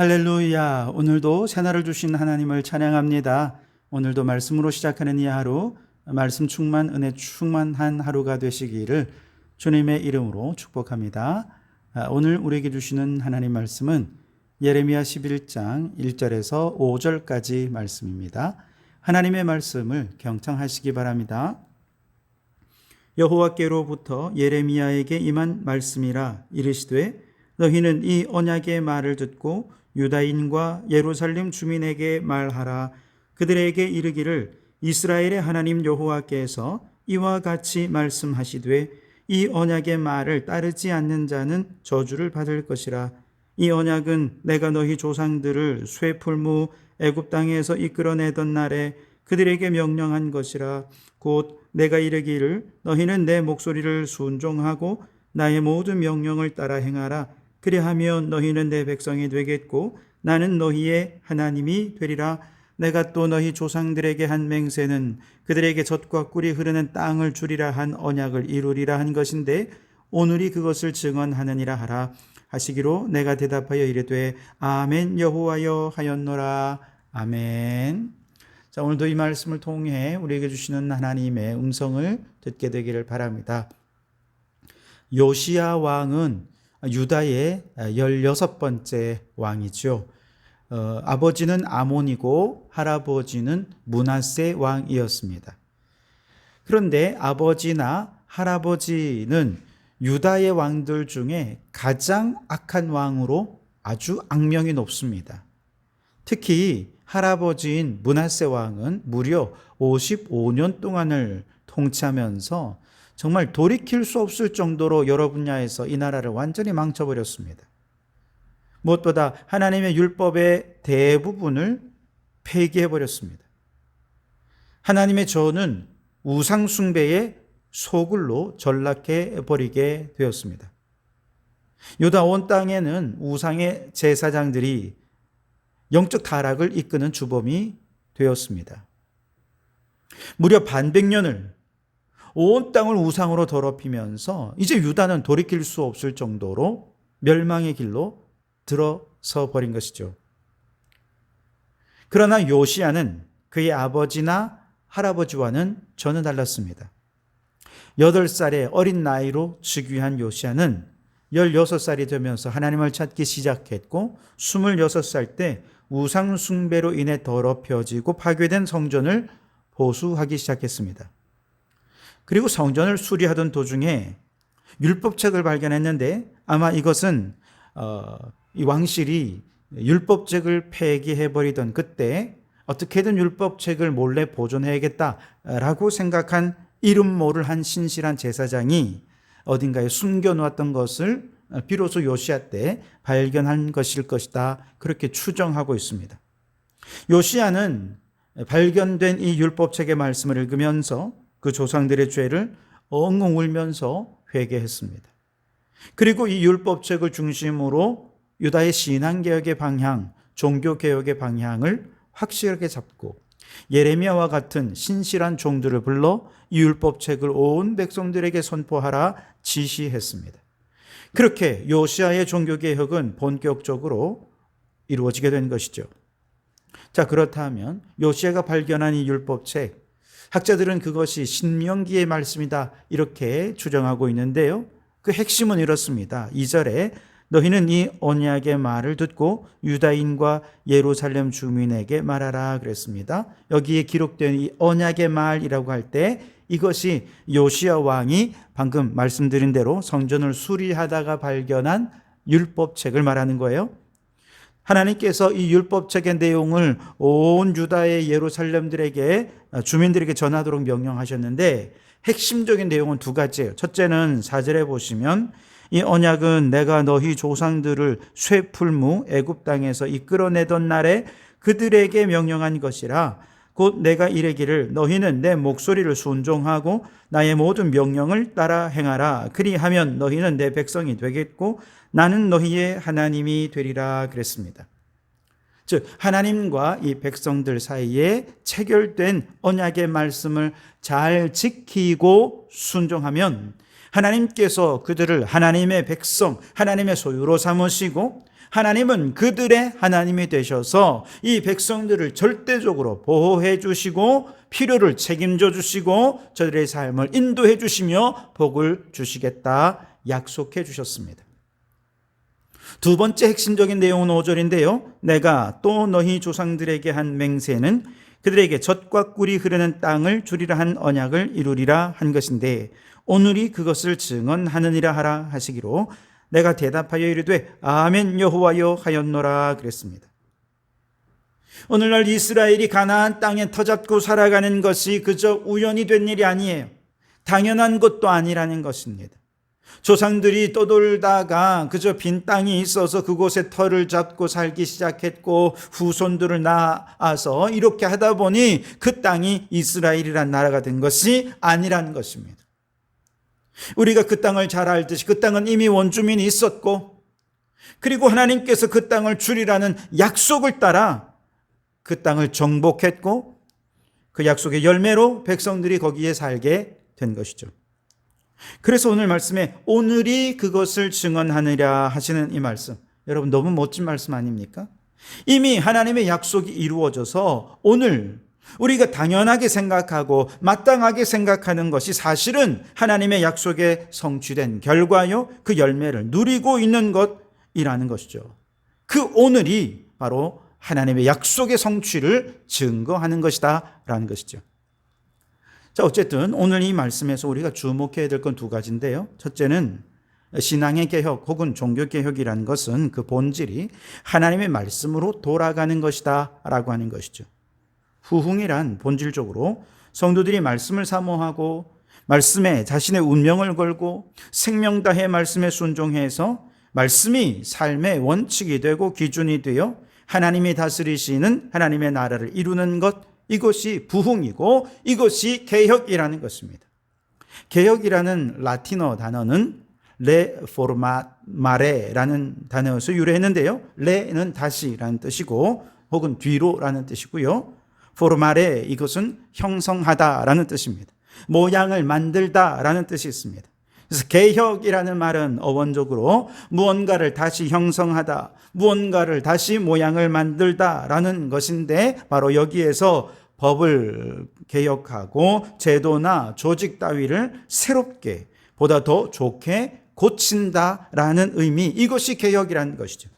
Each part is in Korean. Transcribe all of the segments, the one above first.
할렐루야. 오늘도 새날을 주신 하나님을 찬양합니다. 오늘도 말씀으로 시작하는 이 하루, 말씀 충만, 은혜 충만한 하루가 되시기를 주님의 이름으로 축복합니다. 아, 오늘 우리에게 주시는 하나님 말씀은 예레미야 11장 1절에서 5절까지 말씀입니다. 하나님의 말씀을 경청하시기 바랍니다. 여호와께로부터 예레미야에게 임한 말씀이라 이르시되 너희는 이 언약의 말을 듣고 유다인과 예루살렘 주민에게 말하라. 그들에게 이르기를 이스라엘의 하나님 여호와께서 이와 같이 말씀하시되 이 언약의 말을 따르지 않는 자는 저주를 받을 것이라. 이 언약은 내가 너희 조상들을 쇠풀무 애굽 땅에서 이끌어내던 날에 그들에게 명령한 것이라. 곧 내가 이르기를 너희는 내 목소리를 순종하고 나의 모든 명령을 따라 행하라 그리하면 너희는 내 백성이 되겠고 나는 너희의 하나님이 되리라. 내가 또 너희 조상들에게 한 맹세는 그들에게 젖과 꿀이 흐르는 땅을 주리라 한 언약을 이루리라 한 것인데 오늘이 그것을 증언하느니라 하라. 하시기로 내가 대답하여 이르되 아멘 여호와여 하였노라. 아멘. 자 오늘도 이 말씀을 통해 우리에게 주시는 하나님의 음성을 듣게 되기를 바랍니다. 요시야 왕은 유다의 16번째 왕이죠. 어, 아버지는 아몬이고 할아버지는 문하세 왕이었습니다. 그런데 아버지나 할아버지는 유다의 왕들 중에 가장 악한 왕으로 아주 악명이 높습니다. 특히 할아버지인 문하세 왕은 무려 55년 동안을 통치하면서 정말 돌이킬 수 없을 정도로 여러 분야에서 이 나라를 완전히 망쳐버렸습니다. 무엇보다 하나님의 율법의 대부분을 폐기해버렸습니다. 하나님의 저는 우상숭배의 소굴로 전락해버리게 되었습니다. 유다 온 땅에는 우상의 제사장들이 영적 타락을 이끄는 주범이 되었습니다. 무려 반백년을 온 땅을 우상으로 더럽히면서 이제 유다는 돌이킬 수 없을 정도로 멸망의 길로 들어서 버린 것이죠. 그러나 요시아는 그의 아버지나 할아버지와는 전혀 달랐습니다. 8살의 어린 나이로 즉위한 요시아는 16살이 되면서 하나님을 찾기 시작했고 26살 때 우상숭배로 인해 더럽혀지고 파괴된 성전을 보수하기 시작했습니다. 그리고 성전을 수리하던 도중에 율법책을 발견했는데 아마 이것은 어, 이 왕실이 율법책을 폐기해 버리던 그때 어떻게든 율법책을 몰래 보존해야겠다라고 생각한 이름 모를 한 신실한 제사장이 어딘가에 숨겨 놓았던 것을 비로소 요시아 때 발견한 것일 것이다. 그렇게 추정하고 있습니다. 요시아는 발견된 이 율법책의 말씀을 읽으면서 그 조상들의 죄를 엉엉 울면서 회개했습니다. 그리고 이 율법책을 중심으로 유다의 신앙개혁의 방향, 종교개혁의 방향을 확실하게 잡고 예레미야와 같은 신실한 종들을 불러 이 율법책을 온 백성들에게 선포하라 지시했습니다. 그렇게 요시아의 종교개혁은 본격적으로 이루어지게 된 것이죠. 자, 그렇다면 요시아가 발견한 이 율법책, 학자들은 그것이 신명기의 말씀이다 이렇게 추정하고 있는데요. 그 핵심은 이렇습니다. 2절에 너희는 이 언약의 말을 듣고 유다인과 예루살렘 주민에게 말하라 그랬습니다. 여기에 기록된 이 언약의 말이라고 할 때 이것이 요시아 왕이 방금 말씀드린 대로 성전을 수리하다가 발견한 율법책을 말하는 거예요. 하나님께서 이 율법책의 내용을 온 유다의 예루살렘들에게 주민들에게 전하도록 명령하셨는데 핵심적인 내용은 두 가지예요. 첫째는 사절에 보시면 이 언약은 내가 너희 조상들을 쇠풀무 애굽 땅에서 이끌어내던 날에 그들에게 명령한 것이라 곧 내가 이르기를 너희는 내 목소리를 순종하고 나의 모든 명령을 따라 행하라 그리하면 너희는 내 백성이 되겠고 나는 너희의 하나님이 되리라 그랬습니다. 즉 하나님과 이 백성들 사이에 체결된 언약의 말씀을 잘 지키고 순종하면 하나님께서 그들을 하나님의 백성, 하나님의 소유로 삼으시고 하나님은 그들의 하나님이 되셔서 이 백성들을 절대적으로 보호해 주시고 필요를 책임져 주시고 저들의 삶을 인도해 주시며 복을 주시겠다 약속해 주셨습니다. 두 번째 핵심적인 내용은 5절인데요. 내가 또 너희 조상들에게 한 맹세는 그들에게 젖과 꿀이 흐르는 땅을 주리라 한 언약을 이루리라 한 것인데 오늘이 그것을 증언하느니라 하라 하시기로 내가 대답하여 이르되 아멘 여호와여 하였노라 그랬습니다. 오늘날 이스라엘이 가나안 땅에 터잡고 살아가는 것이 그저 우연이 된 일이 아니에요. 당연한 것도 아니라는 것입니다. 조상들이 떠돌다가 그저 빈 땅이 있어서 그곳에 터를 잡고 살기 시작했고 후손들을 낳아서 이렇게 하다 보니 그 땅이 이스라엘이란 나라가 된 것이 아니라는 것입니다. 우리가 그 땅을 잘 알듯이 그 땅은 이미 원주민이 있었고 그리고 하나님께서 그 땅을 주리라는 약속을 따라 그 땅을 정복했고 그 약속의 열매로 백성들이 거기에 살게 된 것이죠. 그래서 오늘 말씀에 오늘이 그것을 증언하느냐 하시는 이 말씀. 여러분 너무 멋진 말씀 아닙니까? 이미 하나님의 약속이 이루어져서 오늘 우리가 당연하게 생각하고 마땅하게 생각하는 것이 사실은 하나님의 약속에 성취된 결과요. 그 열매를 누리고 있는 것이라는 것이죠. 그 오늘이 바로 하나님의 약속의 성취를 증거하는 것이다. 라는 것이죠. 자, 어쨌든 오늘 이 말씀에서 우리가 주목해야 될 건 두 가지인데요. 첫째는 신앙의 개혁 혹은 종교 개혁이라는 것은 그 본질이 하나님의 말씀으로 돌아가는 것이다 라고 하는 것이죠. 후흥이란 본질적으로 성도들이 말씀을 사모하고 말씀에 자신의 운명을 걸고 생명 다해 말씀에 순종해서 말씀이 삶의 원칙이 되고 기준이 되어 하나님이 다스리시는 하나님의 나라를 이루는 것 이것이 부흥이고 이것이 개혁이라는 것입니다. 개혁이라는 라틴어 단어는 레포르마레라는 단어에서 유래했는데요. 레는 다시라는 뜻이고 혹은 뒤로라는 뜻이고요. 포르마레 이것은 형성하다라는 뜻입니다. 모양을 만들다라는 뜻이 있습니다. 그래서 개혁이라는 말은 어원적으로 무언가를 다시 형성하다, 무언가를 다시 모양을 만들다라는 것인데 바로 여기에서 법을 개혁하고 제도나 조직 따위를 새롭게 보다 더 좋게 고친다라는 의미 이것이 개혁이라는 것이죠.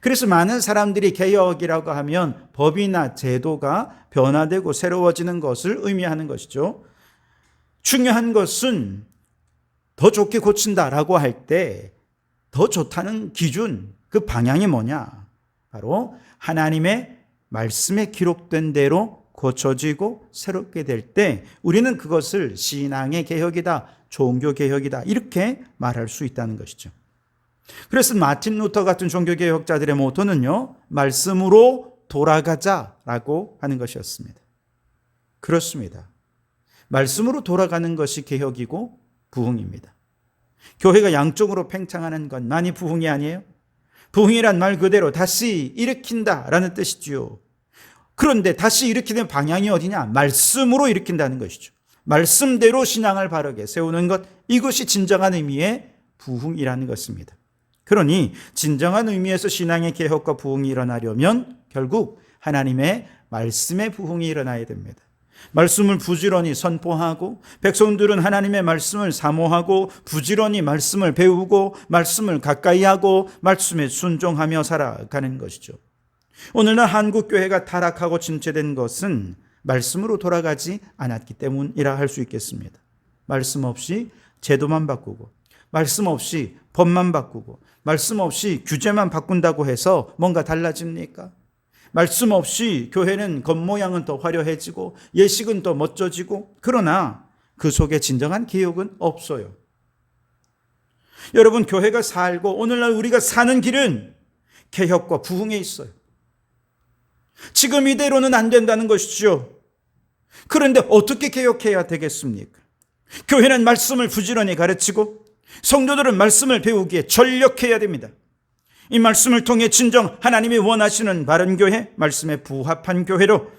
그래서 많은 사람들이 개혁이라고 하면 법이나 제도가 변화되고 새로워지는 것을 의미하는 것이죠. 중요한 것은 더 좋게 고친다라고 할 때 더 좋다는 기준, 그 방향이 뭐냐? 바로 하나님의 말씀에 기록된 대로 고쳐지고 새롭게 될 때 우리는 그것을 신앙의 개혁이다, 종교 개혁이다, 이렇게 말할 수 있다는 것이죠. 그래서 마틴 루터 같은 종교 개혁자들의 모토는요, 말씀으로 돌아가자라고 하는 것이었습니다. 그렇습니다. 말씀으로 돌아가는 것이 개혁이고 부흥입니다. 교회가 양쪽으로 팽창하는 것만이 부흥이 아니에요? 부흥이란 말 그대로 다시 일으킨다라는 뜻이지요. 그런데 다시 일으키는 방향이 어디냐? 말씀으로 일으킨다는 것이죠. 말씀대로 신앙을 바르게 세우는 것, 이것이 진정한 의미의 부흥이라는 것입니다. 그러니 진정한 의미에서 신앙의 개혁과 부흥이 일어나려면 결국 하나님의 말씀의 부흥이 일어나야 됩니다. 말씀을 부지런히 선포하고 백성들은 하나님의 말씀을 사모하고 부지런히 말씀을 배우고 말씀을 가까이 하고 말씀에 순종하며 살아가는 것이죠. 오늘날 한국 교회가 타락하고 침체된 것은 말씀으로 돌아가지 않았기 때문이라 할 수 있겠습니다. 말씀 없이 제도만 바꾸고 말씀 없이 법만 바꾸고 말씀 없이 규제만 바꾼다고 해서 뭔가 달라집니까? 말씀 없이 교회는 겉모양은 더 화려해지고 예식은 더 멋져지고 그러나 그 속에 진정한 개혁은 없어요. 여러분 교회가 살고 오늘날 우리가 사는 길은 개혁과 부흥에 있어요. 지금 이대로는 안 된다는 것이죠. 그런데 어떻게 개혁해야 되겠습니까? 교회는 말씀을 부지런히 가르치고 성도들은 말씀을 배우기에 전력해야 됩니다. 이 말씀을 통해 진정 하나님이 원하시는 바른 교회, 말씀에 부합한 교회로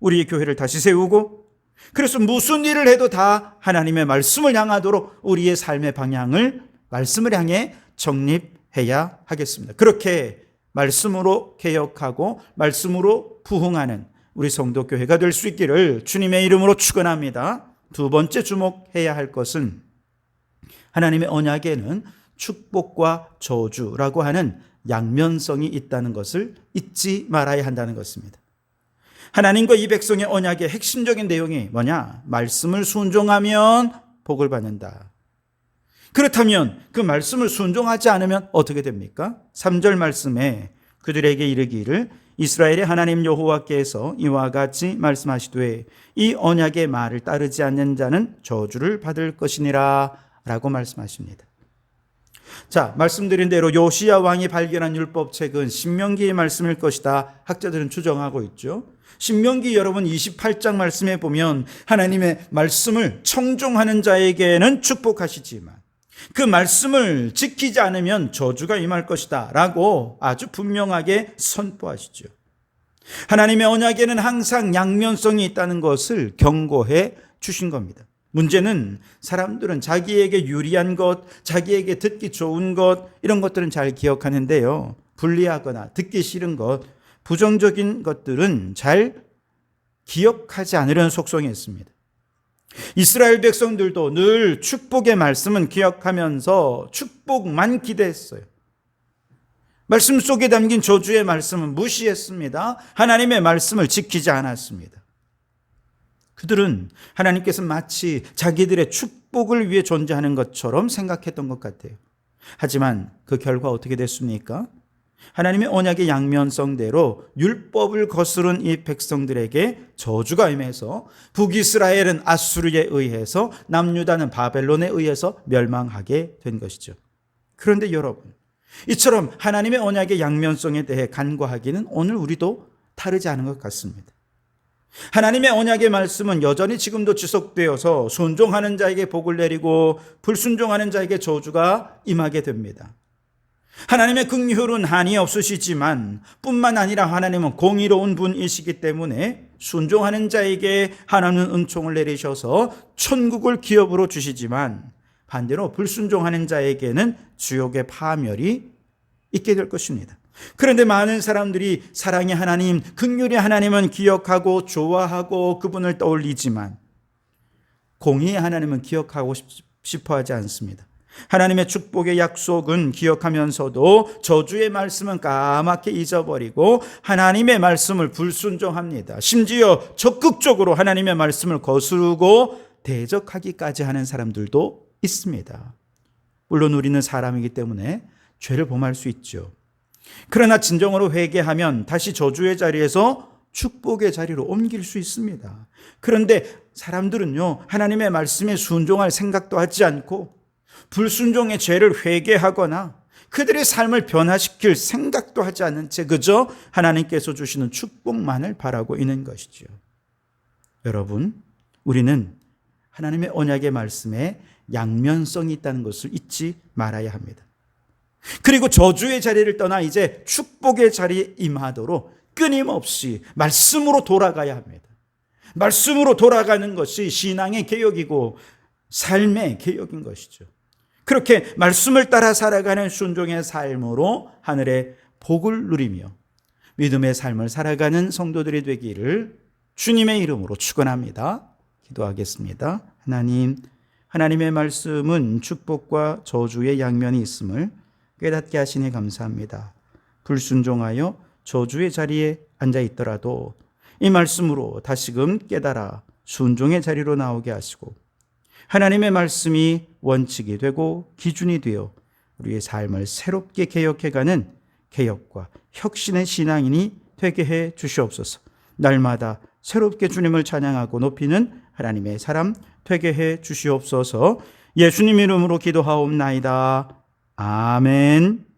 우리 교회를 다시 세우고 그래서 무슨 일을 해도 다 하나님의 말씀을 향하도록 우리의 삶의 방향을 말씀을 향해 정립해야 하겠습니다. 그렇게 말씀으로 개혁하고 말씀으로 부흥하는 우리 성도 교회가 될 수 있기를 주님의 이름으로 축원합니다. 두 번째 주목해야 할 것은 하나님의 언약에는 축복과 저주라고 하는 양면성이 있다는 것을 잊지 말아야 한다는 것입니다. 하나님과 이 백성의 언약의 핵심적인 내용이 뭐냐? 말씀을 순종하면 복을 받는다. 그렇다면 그 말씀을 순종하지 않으면 어떻게 됩니까? 3절 말씀에 그들에게 이르기를 이스라엘의 하나님 여호와께서 이와 같이 말씀하시되 이 언약의 말을 따르지 않는 자는 저주를 받을 것이니라 라고 말씀하십니다. 자, 말씀드린 대로 요시야 왕이 발견한 율법책은 신명기의 말씀일 것이다. 학자들은 추정하고 있죠. 신명기 여러분 28장 말씀에 보면 하나님의 말씀을 청종하는 자에게는 축복하시지만 그 말씀을 지키지 않으면 저주가 임할 것이다. 라고 아주 분명하게 선포하시죠. 하나님의 언약에는 항상 양면성이 있다는 것을 경고해 주신 겁니다. 문제는 사람들은 자기에게 유리한 것, 자기에게 듣기 좋은 것, 이런 것들은 잘 기억하는데요. 불리하거나 듣기 싫은 것, 부정적인 것들은 잘 기억하지 않으려는 속성이 있습니다. 이스라엘 백성들도 늘 축복의 말씀은 기억하면서 축복만 기대했어요. 말씀 속에 담긴 저주의 말씀은 무시했습니다. 하나님의 말씀을 지키지 않았습니다. 그들은 하나님께서 마치 자기들의 축복을 위해 존재하는 것처럼 생각했던 것 같아요. 하지만 그 결과 어떻게 됐습니까? 하나님의 언약의 양면성대로 율법을 거스른 이 백성들에게 저주가 임해서 북이스라엘은 아수르에 의해서 남유다는 바벨론에 의해서 멸망하게 된 것이죠. 그런데 여러분, 이처럼 하나님의 언약의 양면성에 대해 간과하기는 오늘 우리도 다르지 않은 것 같습니다. 하나님의 언약의 말씀은 여전히 지금도 지속되어서 순종하는 자에게 복을 내리고 불순종하는 자에게 저주가 임하게 됩니다. 하나님의 긍휼은 한이 없으시지만 뿐만 아니라 하나님은 공의로운 분이시기 때문에 순종하는 자에게 하나님은 은총을 내리셔서 천국을 기업으로 주시지만 반대로 불순종하는 자에게는 지옥의 파멸이 있게 될 것입니다. 그런데 많은 사람들이 사랑의 하나님, 극률의 하나님은 기억하고 좋아하고 그분을 떠올리지만 공의의 하나님은 기억하고 싶어 하지 않습니다. 하나님의 축복의 약속은 기억하면서도 저주의 말씀은 까맣게 잊어버리고 하나님의 말씀을 불순종합니다. 심지어 적극적으로 하나님의 말씀을 거스르고 대적하기까지 하는 사람들도 있습니다. 물론 우리는 사람이기 때문에 죄를 범할 수 있죠. 그러나 진정으로 회개하면 다시 저주의 자리에서 축복의 자리로 옮길 수 있습니다. 그런데 사람들은요, 하나님의 말씀에 순종할 생각도 하지 않고 불순종의 죄를 회개하거나 그들의 삶을 변화시킬 생각도 하지 않은 채 그저 하나님께서 주시는 축복만을 바라고 있는 것이죠. 여러분, 우리는 하나님의 언약의 말씀에 양면성이 있다는 것을 잊지 말아야 합니다. 그리고 저주의 자리를 떠나 이제 축복의 자리에 임하도록 끊임없이 말씀으로 돌아가야 합니다. 말씀으로 돌아가는 것이 신앙의 개혁이고 삶의 개혁인 것이죠. 그렇게 말씀을 따라 살아가는 순종의 삶으로 하늘의 복을 누리며 믿음의 삶을 살아가는 성도들이 되기를 주님의 이름으로 축원합니다. 기도하겠습니다. 하나님, 하나님의 말씀은 축복과 저주의 양면이 있음을 깨닫게 하시니 감사합니다. 불순종하여 저주의 자리에 앉아 있더라도 이 말씀으로 다시금 깨달아 순종의 자리로 나오게 하시고 하나님의 말씀이 원칙이 되고 기준이 되어 우리의 삶을 새롭게 개혁해가는 개혁과 혁신의 신앙인이 되게 해 주시옵소서. 날마다 새롭게 주님을 찬양하고 높이는 하나님의 사람 되게 해 주시옵소서. 예수님 이름으로 기도하옵나이다. 아멘.